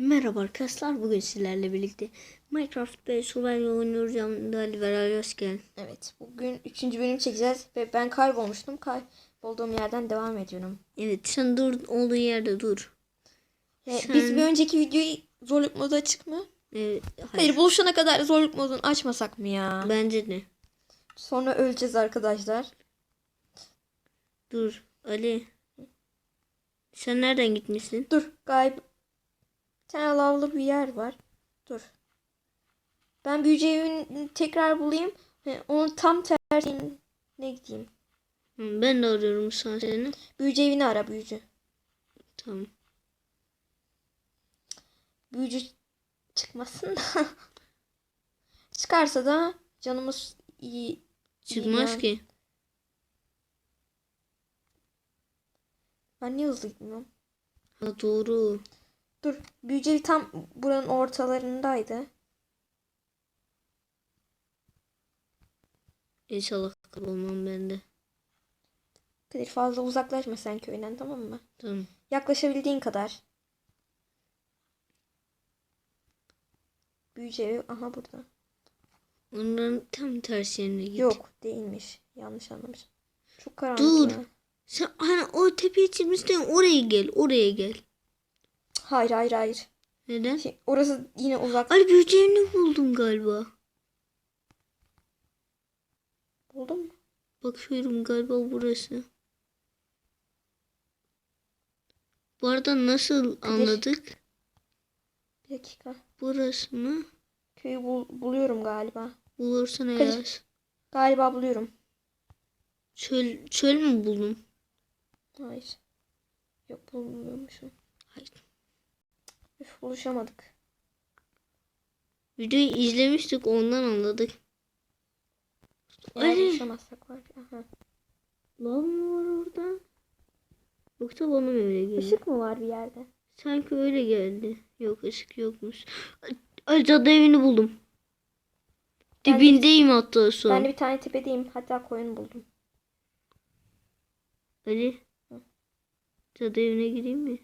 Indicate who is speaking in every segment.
Speaker 1: Merhaba arkadaşlar bugün sizlerle birlikte Minecraft ve Survival oynuyoruz yanımda Ali ve geldin.
Speaker 2: Evet, bugün üçüncü bölüm çekeceğiz ve ben kaybolmuştum. Kaybolduğum yerden devam ediyorum.
Speaker 1: Evet sen dur olduğun yerde dur.
Speaker 2: Ve
Speaker 1: Sen-
Speaker 2: Biz bir önceki videoyu zorluk modu açık mı?
Speaker 1: Evet,
Speaker 2: Hayır.
Speaker 1: hayır.
Speaker 2: buluşana kadar zorluk modunu açmasak mı ya?
Speaker 1: Bence de.
Speaker 2: Sonra öleceğiz arkadaşlar.
Speaker 1: Dur Ali. Sen nereden gitmişsin?
Speaker 2: Dur, gayb... Tane lavlı bir yer var. Dur. Ben büyücü evini tekrar bulayım. Onun tam tersine gideyim.
Speaker 1: Ben de arıyorum an seni.
Speaker 2: Büyücü evini ara büyücü.
Speaker 1: Tamam.
Speaker 2: büyücü çıkmasın da. Çıkarsa da canımız iyi.
Speaker 1: Çıkmaz ki.
Speaker 2: Ben niye hızlı gitmiyorum?
Speaker 1: Ha doğru.
Speaker 2: Dur. Büyücü evi tam buranın ortalarındaydı.
Speaker 1: İnşallah kaybolmam ben de.
Speaker 2: Kadir fazla uzaklaşma sen köyden tamam mı?
Speaker 1: Tamam.
Speaker 2: Yaklaşabildiğin kadar. Büyücü evi aha burada.
Speaker 1: Onların tam ters yerine git.
Speaker 2: Yok değilmiş. Yanlış anlamışım. Çok karanlık
Speaker 1: Dur.
Speaker 2: ya.
Speaker 1: Sen hani o tepeye çıkmıştın oraya gel. Oraya gel.
Speaker 2: Hayır hayır hayır.
Speaker 1: Neden?
Speaker 2: Şey, orası yine uzak.
Speaker 1: Ali büyüceğini buldum galiba.
Speaker 2: Buldun mu?
Speaker 1: Bakıyorum galiba burası. Bu arada nasıl anladık?
Speaker 2: Bir dakika.
Speaker 1: Burası mı?
Speaker 2: Köyü bul- buluyorum galiba.
Speaker 1: Bulursan
Speaker 2: Kadir.
Speaker 1: yaz.
Speaker 2: Galiba buluyorum.
Speaker 1: Çöl, çöl mü buldun?
Speaker 2: Hayır. Yok bulmuyormuşum.
Speaker 1: Hayır.
Speaker 2: Üf buluşamadık.
Speaker 1: Videoyu izlemiştik ondan anladık.
Speaker 2: Eğer buluşamazsak var. Aha.
Speaker 1: Lav mı var orada? Yoksa bana mı öyle geldi?
Speaker 2: Işık mı var bir yerde?
Speaker 1: Sanki öyle geldi. Yok ışık yokmuş. Ay cadı evini buldum.
Speaker 2: Ben de-
Speaker 1: Dibindeyim hatta şu
Speaker 2: Ben
Speaker 1: an.
Speaker 2: de bir tane tepedeyim. Hatta koyun buldum.
Speaker 1: Ali. Cadı evine gireyim mi?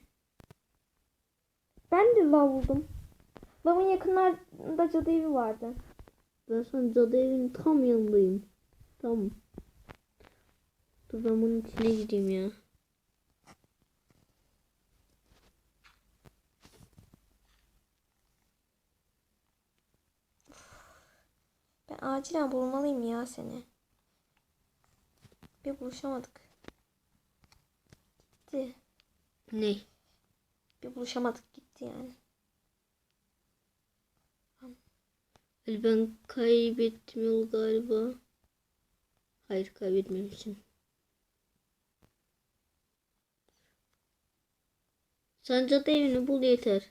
Speaker 2: Ben de lav buldum. Lavın yakınlarında cadı evi vardı.
Speaker 1: Ben şu an cadı evinin tam yanındayım. Tam. Dur ben bunun içine gideyim ya.
Speaker 2: Ben acilen bulmalıyım ya seni. Bir buluşamadık. Gitti.
Speaker 1: Ne?
Speaker 2: Bir buluşamadık gitti yani.
Speaker 1: Ali ben kaybettim yol galiba. Hayır kaybetmemişim. Sen cadı evini bul yeter.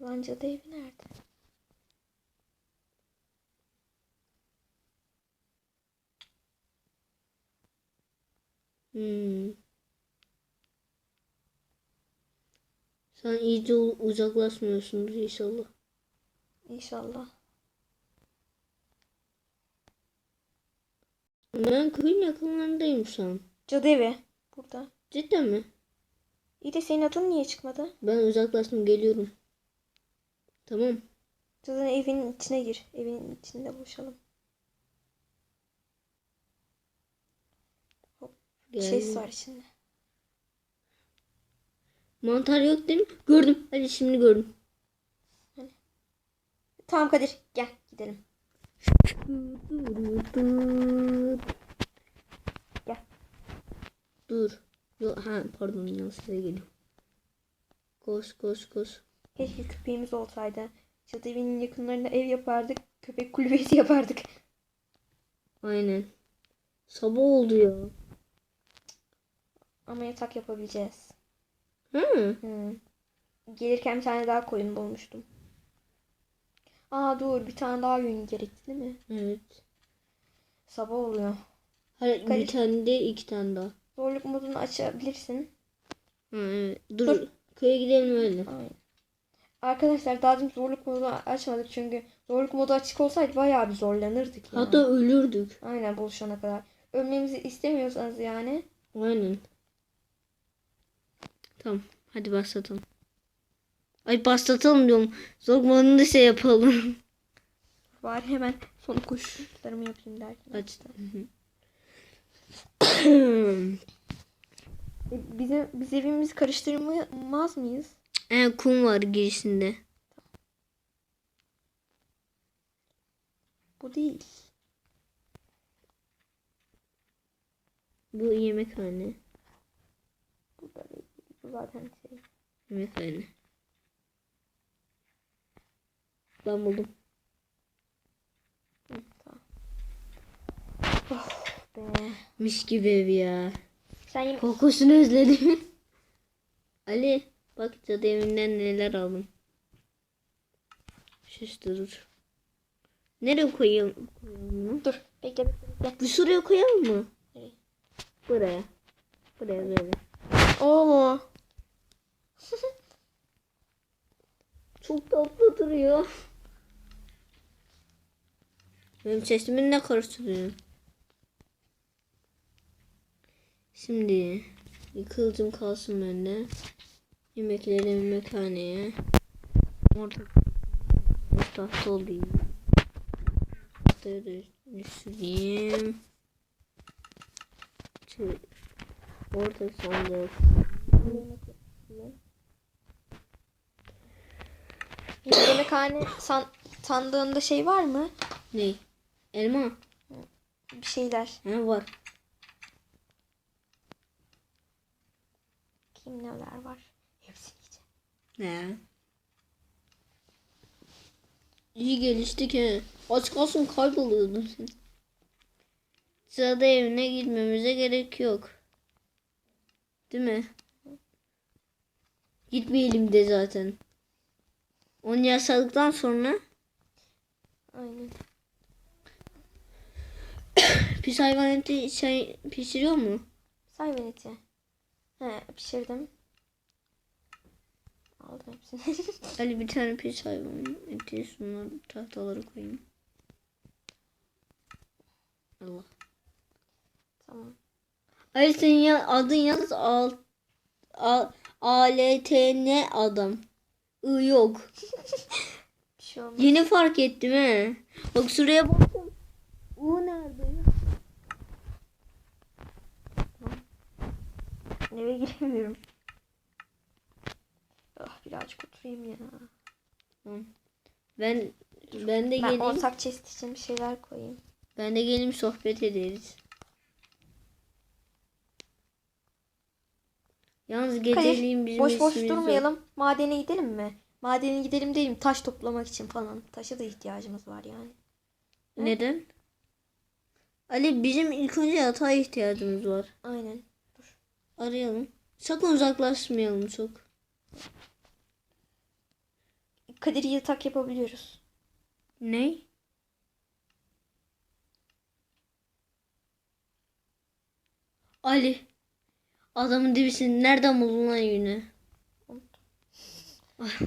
Speaker 2: Lan cadı evi nerede?
Speaker 1: Hmm. Sen iyice u- uzaklaşmıyorsundur inşallah.
Speaker 2: İnşallah.
Speaker 1: Ben köyün yakınlarındayım şu an.
Speaker 2: Cadı evi. Burada.
Speaker 1: Cidden mi?
Speaker 2: İyi de senin adın niye çıkmadı?
Speaker 1: Ben uzaklaştım geliyorum. Tamam.
Speaker 2: Cadının evinin içine gir. Evin içinde buluşalım.
Speaker 1: Geldim.
Speaker 2: Ses var içinde.
Speaker 1: Mantar yok değil? Gördüm. Hadi şimdi gördüm.
Speaker 2: Tamam Kadir gel gidelim. Gel.
Speaker 1: Dur. Yo, ha pardon yanlış yere geliyorum. Koş koş koş.
Speaker 2: Keşke köpeğimiz olsaydı. Cadı evinin yakınlarında ev yapardık. Köpek kulübesi yapardık.
Speaker 1: Aynen. Sabah oldu ya.
Speaker 2: Ama yatak yapabileceğiz.
Speaker 1: Hı?
Speaker 2: Hmm. Gelirken bir tane daha koyun bulmuştum. Aa dur bir tane daha yün gerekti değil mi?
Speaker 1: Evet.
Speaker 2: Sabah oluyor.
Speaker 1: Hadi bir
Speaker 2: Kayıt.
Speaker 1: tane de iki tane daha.
Speaker 2: Zorluk modunu açabilirsin.
Speaker 1: Evet. Dur.
Speaker 2: Dur.
Speaker 1: Köye gidelim öyle.
Speaker 2: Aynen. Arkadaşlar daha önce zorluk modunu açmadık çünkü zorluk modu açık olsaydı bayağı bir zorlanırdık ya.
Speaker 1: Hatta ölürdük.
Speaker 2: Aynen buluşana kadar. Ölmemizi istemiyorsanız yani
Speaker 1: Aynen. Tamam. Hadi başlatalım. Ay başlatalım diyorum. Zogman'ı da şey yapalım.
Speaker 2: Var hemen son koşullarımı yapayım derken.
Speaker 1: Aç.
Speaker 2: E, Bize, biz evimizi karıştırmaz mıyız?
Speaker 1: e, kum var girişinde.
Speaker 2: Bu değil.
Speaker 1: Bu yemekhane.
Speaker 2: Bu da değil. Bu zaten şey.
Speaker 1: Yemekhane. Ben buldum.
Speaker 2: Hı, tamam. Oh be.
Speaker 1: Mis gibi ev ya.
Speaker 2: Sen yine...
Speaker 1: Kokusunu özledim. Ali bak cadı evinden neler aldım. Şiş durur. Nereye koyalım? koyalım?
Speaker 2: Dur. Bekle bekle bekle.
Speaker 1: Bu şuraya koyalım mı?
Speaker 2: Nereye?
Speaker 1: Buraya. Buraya böyle.
Speaker 2: Oo.
Speaker 1: Çok tatlı duruyor. Benim sesimi ne karıştırıyor? Şimdi yıkıldım kalsın bende. Yemekleri yemekhaneye. Orada tahta olayım. Tahtayı da düşüreyim. Orada sandık.
Speaker 2: Yemekhane san sandığında şey var mı?
Speaker 1: Ne? Elma.
Speaker 2: Bir şeyler.
Speaker 1: Ha var.
Speaker 2: Kim neler var? Hepsini yiyeceğim.
Speaker 1: Ne? İyi geliştik he. Aç kalsın kayboluyordun sen. Sırada evine gitmemize gerek yok. Değil mi? Gitmeyelim de zaten. Onu yasadıktan sonra
Speaker 2: Aynen.
Speaker 1: pis hayvan eti şey pişiriyor mu?
Speaker 2: Say beni eti. He pişirdim. Aldım hepsini.
Speaker 1: Ali bir tane pis hayvan eti şunları tahtalara koyayım. Allah.
Speaker 2: tamam.
Speaker 1: Ali senin ya, adın yalnız al, al, ALTN adam. I yok.
Speaker 2: Bir şey olmaz.
Speaker 1: Yeni fark ettim he. Bak şuraya baktım. U nerede?
Speaker 2: Eve giremiyorum. Ah birazcık oturayım ya.
Speaker 1: Ben ben de
Speaker 2: Ben
Speaker 1: geleyim.
Speaker 2: ortak chest için bir şeyler koyayım.
Speaker 1: Ben de geleyim sohbet ederiz. Yalnız geceliğin bizim
Speaker 2: boş boş
Speaker 1: işimiz yok.
Speaker 2: durmayalım. Madene gidelim mi? Madene gidelim değil mi? Taş toplamak için falan. Taşa da ihtiyacımız var yani.
Speaker 1: Neden? Ali bizim ilk önce yatağa ihtiyacımız var.
Speaker 2: Aynen.
Speaker 1: Arayalım. Sakın uzaklaşmayalım çok.
Speaker 2: Kadir yatak yapabiliyoruz.
Speaker 1: Ne? Ali. Adamın dibisini nereden buldun lan yine? Ah,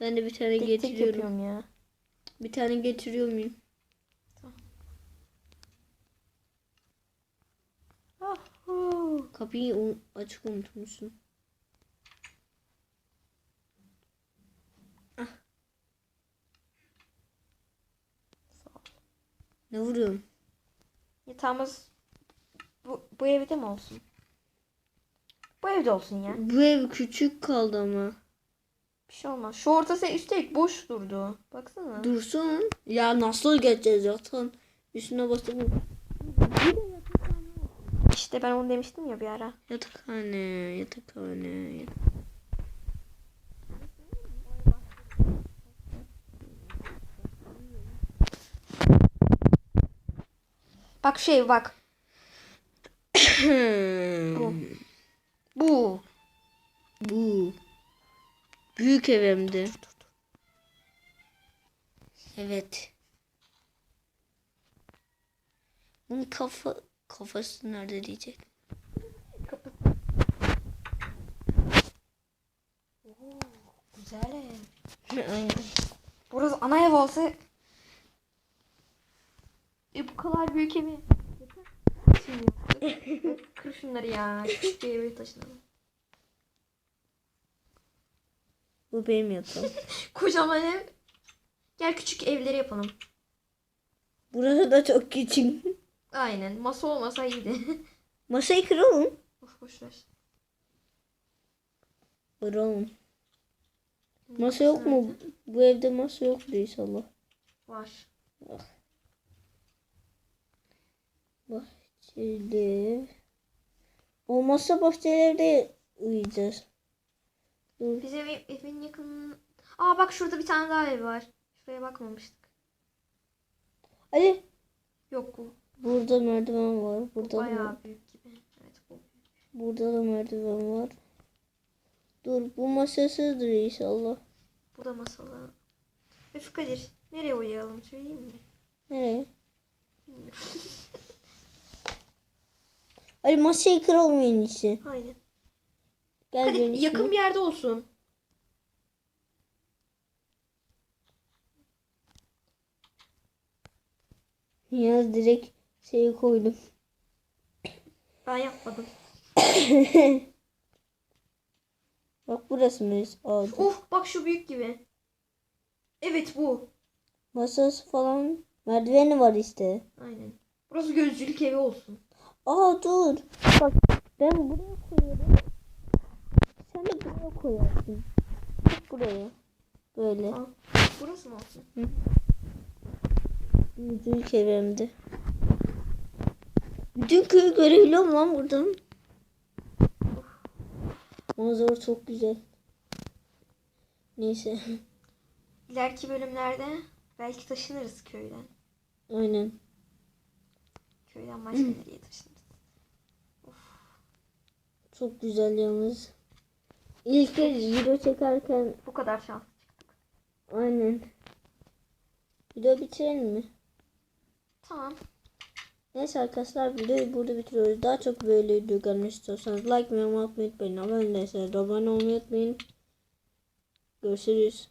Speaker 1: Ben de bir tane
Speaker 2: Tek tek
Speaker 1: getiriyorum.
Speaker 2: yapıyorum ya.
Speaker 1: Bir tane getiriyor muyum? Kapıyı açık unutmuşsun. Ah. Ne vuruyorum?
Speaker 2: Yatağımız bu, bu evde mi olsun? Bu evde olsun ya.
Speaker 1: Bu ev küçük kaldı ama.
Speaker 2: Bir şey olmaz. Şu ortası üstelik boş durdu. Baksana.
Speaker 1: Dursun. Ya nasıl geçeceğiz yatağın üstüne basıp
Speaker 2: İşte ben onu demiştim ya bir ara.
Speaker 1: Yatakhane, yatakhane. yatak-
Speaker 2: Bak şu ev bak. Bu. Bu.
Speaker 1: Bu. Büyük evimdi. Evet. Bunun kafa kafası nerede diyecek?
Speaker 2: Kapı. Oo, güzel ev. Burası ana ev olsa e bu kadar büyük evi Şimdi yok. Kır şunları ya. Küçük bir eve taşınalım.
Speaker 1: Bu benim yatağım.
Speaker 2: Kocaman ev. Gel küçük evleri yapalım.
Speaker 1: Burası da çok küçük.
Speaker 2: Aynen. Masa olmasa iyiydi.
Speaker 1: Masayı kıralım.
Speaker 2: of boş ver.
Speaker 1: Kıralım. Masa yok mu? Bu evde masa yoktu inşallah.
Speaker 2: Var.
Speaker 1: Bahçeli. Olmazsa bahçelerde uyuyacağız. Dur.
Speaker 2: Bizim ev, evin yakın... Aa bak şurada bir tane daha ev var. Şuraya bakmamıştık.
Speaker 1: Ali.
Speaker 2: Yok bu.
Speaker 1: Burada merdiven var. Burada da,
Speaker 2: Bayağı büyük gibi. Evet bu.
Speaker 1: burada da merdiven var. Dur bu masasızdır inşallah.
Speaker 2: Bu da masalı. Öf Kadir. Nereye uyuyalım söyleyeyim mi?
Speaker 1: Nereye? Ali masayı kıralım en iyisi.
Speaker 2: Aynen.
Speaker 1: Gel
Speaker 2: Kadir
Speaker 1: benim
Speaker 2: yakın bir yerde olsun.
Speaker 1: Yaz direkt şeyi koydum.
Speaker 2: Ben yapmadım.
Speaker 1: Bak burası mı?
Speaker 2: Of bak şu büyük gibi. Evet bu.
Speaker 1: Masası falan merdiveni var işte.
Speaker 2: Aynen. Burası gözcülük evi olsun.
Speaker 1: Aa dur. Bak ben buraya koyuyorum. Sen de buraya koyarsın. Bak buraya. Böyle.
Speaker 2: Al. Burası mı olsun?
Speaker 1: Bütün çevremde. Bütün köyü görebiliyorum lan buradan. Manzara çok güzel. Neyse.
Speaker 2: İleriki bölümlerde belki taşınırız köyden.
Speaker 1: Aynen.
Speaker 2: Köyden başka nereye taşınırız?
Speaker 1: Çok güzel yalnız. İlk kez video çekerken
Speaker 2: Bu kadar şans.
Speaker 1: aynen. Video bitirelim mi?
Speaker 2: Tamam.
Speaker 1: Neyse arkadaşlar videoyu burada bitiriyoruz. Daha çok böyle video gelmek istiyorsanız like ve yorum atmayı unutmayın. Abone değilseniz de abone olmayı unutmayın. Görüşürüz.